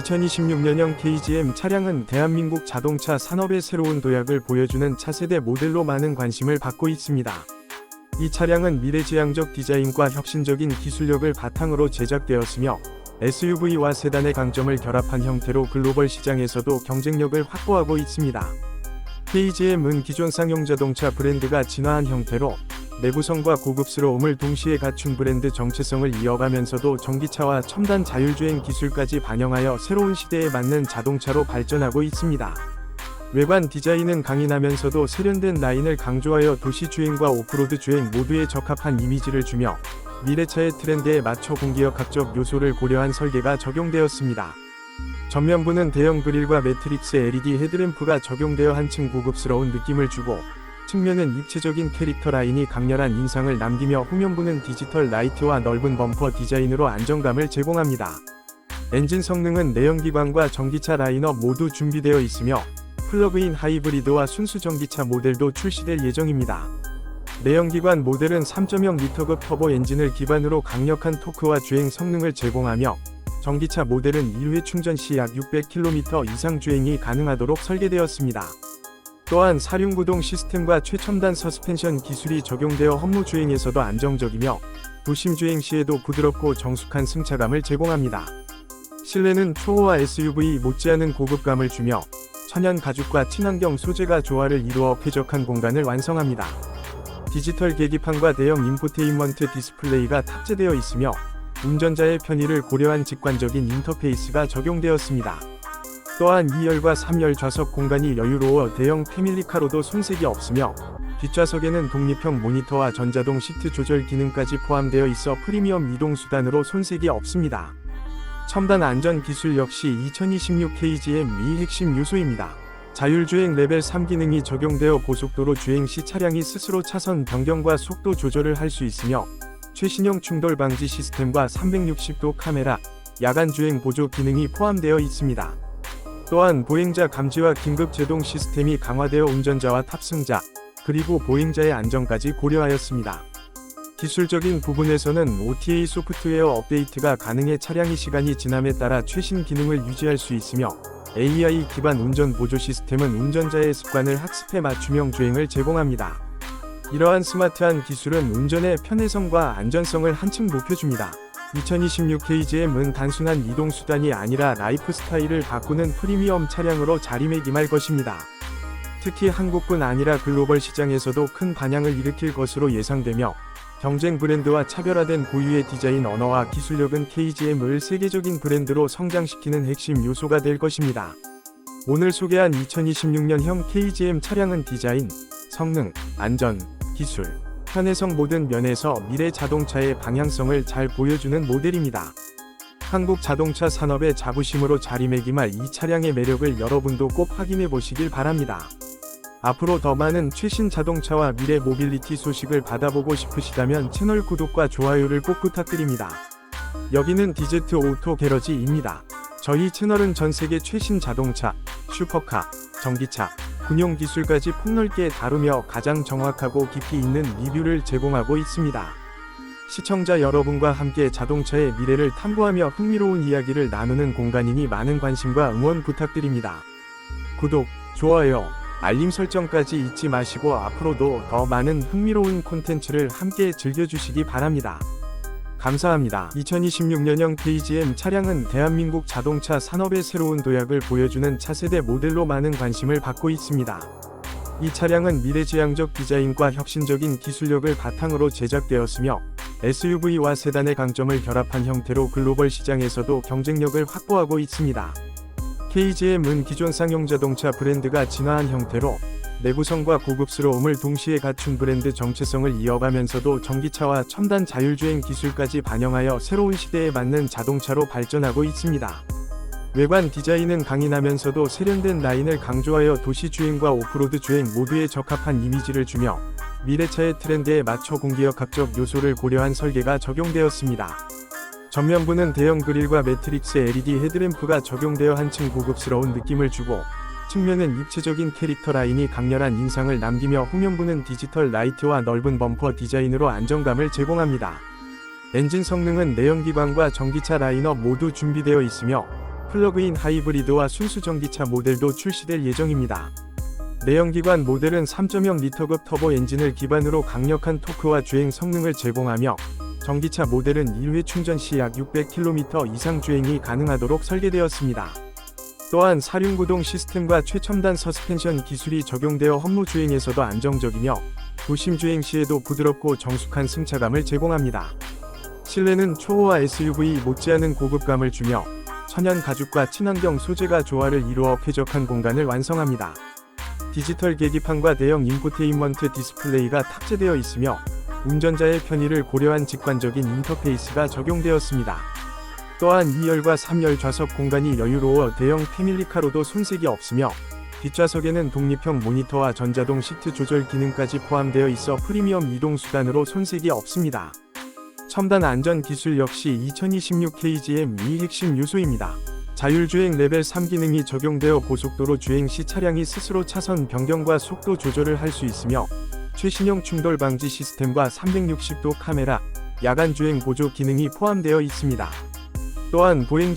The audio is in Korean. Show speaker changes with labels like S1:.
S1: 2026년형 KGM 차량은 대한민국 자동차 산업의 새로운 도약을 보여주는 차세대 모델로 많은 관심을 받고 있습니다. 이 차량은 미래지향적 디자인과 혁신적인 기술력을 바탕으로 제작되었으며 SUV와 세단의 강점을 결합한 형태로 글로벌 시장에서도 경쟁력을 확보하고 있습니다. KGM은 기존 쌍용 자동차 브랜드가 진화한 형태로 내구성과 고급스러움을 동시에 갖춘 브랜드 정체성을 이어가면서도 전기차와 첨단 자율주행 기술까지 반영하여 새로운 시대에 맞는 자동차로 발전하고 있습니다. 외관 디자인은 강인하면서도 세련된 라인을 강조하여 도시 주행과 오프로드 주행 모두에 적합한 이미지를 주며 미래차의 트렌드에 맞춰 공기역학적 요소를 고려한 설계가 적용되었습니다. 전면부는 대형 그릴과 매트릭스 LED 헤드램프가 적용되어 한층 고급스러운 느낌을 주고 측면은 입체적인 캐릭터 라인이 강렬한 인상을 남기며 후면부는 디지털 라이트와 넓은 범퍼 디자인으로 안정감을 제공합니다. 엔진 성능은 내연기관과 전기차 라인업 모두 준비되어 있으며 플러그인 하이브리드와 순수 전기차 모델도 출시될 예정입니다. 내연기관 모델은 3.0L급 터보 엔진을 기반으로 강력한 토크와 주행 성능을 제공하며 전기차 모델은 1회 충전 시 약 600km 이상 주행이 가능하도록 설계되었습니다. 또한 사륜구동 시스템과 최첨단 서스펜션 기술이 적용되어 험무 주행에서도 안정적이며 도심 주행 시에도 부드럽고 정숙한 승차감을 제공합니다. 실내는 초호화 SUV 못지않은 고급감을 주며 천연 가죽과 친환경 소재가 조화를 이루어 쾌적한 공간을 완성합니다. 디지털 계기판과 대형 인포테인먼트 디스플레이가 탑재되어 있으며 운전자의 편의를 고려한 직관적인 인터페이스가 적용되었습니다. 또한 2열과 3열 좌석 공간이 여유로워 대형 패밀리카로도 손색이 없으며 뒷좌석에는 독립형 모니터와 전자동 시트 조절 기능까지 포함되어 있어 프리미엄 이동 수단으로 손색이 없습니다. 첨단 안전 기술 역시 2026 KGM이 핵심 요소입니다. 자율주행 레벨 3 기능이 적용되어 고속도로 주행 시 차량이 스스로 차선 변경과 속도 조절을 할 수 있으며 최신형 충돌 방지 시스템과 360도 카메라, 야간 주행 보조 기능이 포함되어 있습니다. 또한 보행자 감지와 긴급 제동 시스템이 강화되어 운전자와 탑승자, 그리고 보행자의 안전까지 고려하였습니다. 기술적인 부분에서는 OTA 소프트웨어 업데이트가 가능해 차량이 시간이 지남에 따라 최신 기능을 유지할 수 있으며 AI 기반 운전 보조 시스템은 운전자의 습관을 학습해 맞춤형 주행을 제공합니다. 이러한 스마트한 기술은 운전의 편의성과 안전성을 한층 높여줍니다. 2026 KGM은 단순한 이동 수단이 아니라 라이프 스타일을 바꾸는 프리미엄 차량으로 자리매김할 것입니다. 특히 한국뿐 아니라 글로벌 시장에서도 큰 반향을 일으킬 것으로 예상되며 경쟁 브랜드와 차별화된 고유의 디자인 언어와 기술력은 KGM을 세계적인 브랜드로 성장시키는 핵심 요소가 될 것입니다. 오늘 소개한 2026년형 KGM 차량은 디자인, 성능, 안전, 기술, 편의성 모든 면에서 미래 자동차의 방향성을 잘 보여주는 모델입니다. 한국 자동차 산업의 자부심으로 자리매김할 이 차량의 매력을 여러분도 꼭 확인해 보시길 바랍니다. 앞으로 더 많은 최신 자동차와 미래 모빌리티 소식을 받아보고 싶으시다면 채널 구독과 좋아요를 꼭 부탁드립니다. 여기는 디제트 오토 게러지입니다. 저희 채널은 전 세계 최신 자동차, 슈퍼카, 전기차, 군용 기술까지 폭넓게 다루며 가장 정확하고 깊이 있는 리뷰를 제공하고 있습니다. 시청자 여러분과 함께 자동차의 미래를 탐구하며 흥미로운 이야기를 나누는 공간이니 많은 관심과 응원 부탁드립니다. 구독, 좋아요, 알림 설정까지 잊지 마시고 앞으로도 더 많은 흥미로운 콘텐츠를 함께 즐겨주시기 바랍니다. 감사합니다. 2026년형 KGM 차량은 대한민국 자동차 산업의 새로운 도약을 보여주는 차세대 모델로 많은 관심을 받고 있습니다. 이 차량은 미래지향적 디자인과 혁신적인 기술력을 바탕으로 제작되었으며 SUV와 세단의 강점을 결합한 형태로 글로벌 시장에서도 경쟁력을 확보하고 있습니다. KGM은 기존 쌍용 자동차 브랜드가 진화한 형태로 내구성과 고급스러움을 동시에 갖춘 브랜드 정체성을 이어가면서도 전기차와 첨단 자율주행 기술까지 반영하여 새로운 시대에 맞는 자동차로 발전하고 있습니다. 외관 디자인은 강인하면서도 세련된 라인을 강조하여 도시 주행과 오프로드 주행 모두에 적합한 이미지를 주며 미래차의 트렌드에 맞춰 공기역학적 요소를 고려한 설계가 적용되었습니다. 전면부는 대형 그릴과 매트릭스 LED 헤드램프가 적용되어 한층 고급스러운 느낌을 주고 측면은 입체적인 캐릭터 라인이 강렬한 인상을 남기며 후면부는 디지털 라이트와 넓은 범퍼 디자인으로 안정감을 제공합니다. 엔진 성능은 내연기관과 전기차 라인업 모두 준비되어 있으며 플러그인 하이브리드와 순수 전기차 모델도 출시될 예정입니다. 내연기관 모델은 3.0L급 터보 엔진을 기반으로 강력한 토크와 주행 성능을 제공하며 전기차 모델은 1회 충전 시 약 600km 이상 주행이 가능하도록 설계되었습니다. 또한 사륜구동 시스템과 최첨단 서스펜션 기술이 적용되어 험로 주행에서도 안정적이며 도심 주행 시에도 부드럽고 정숙한 승차감을 제공합니다. 실내는 초호화 SUV 못지않은 고급감을 주며 천연 가죽과 친환경 소재가 조화를 이루어 쾌적한 공간을 완성합니다. 디지털 계기판과 대형 인포테인먼트 디스플레이가 탑재되어 있으며 운전자의 편의를 고려한 직관적인 인터페이스가 적용되었습니다. 또한 2열과 3열 좌석 공간이 여유로워 대형 패밀리카로도 손색이 없으며 뒷좌석에는 독립형 모니터와 전자동 시트 조절 기능까지 포함되어 있어 프리미엄 이동 수단으로 손색이 없습니다. 첨단 안전 기술 역시 2026 KGM2 핵심 요소입니다. 자율주행 레벨 3 기능이 적용되어 고속도로 주행 시 차량이 스스로 차선 변경과 속도 조절을 할 수 있으며 최신형 충돌 방지 시스템과 360도 카메라, 야간 주행 보조 기능이 포함되어 있습니다. 또한 보행자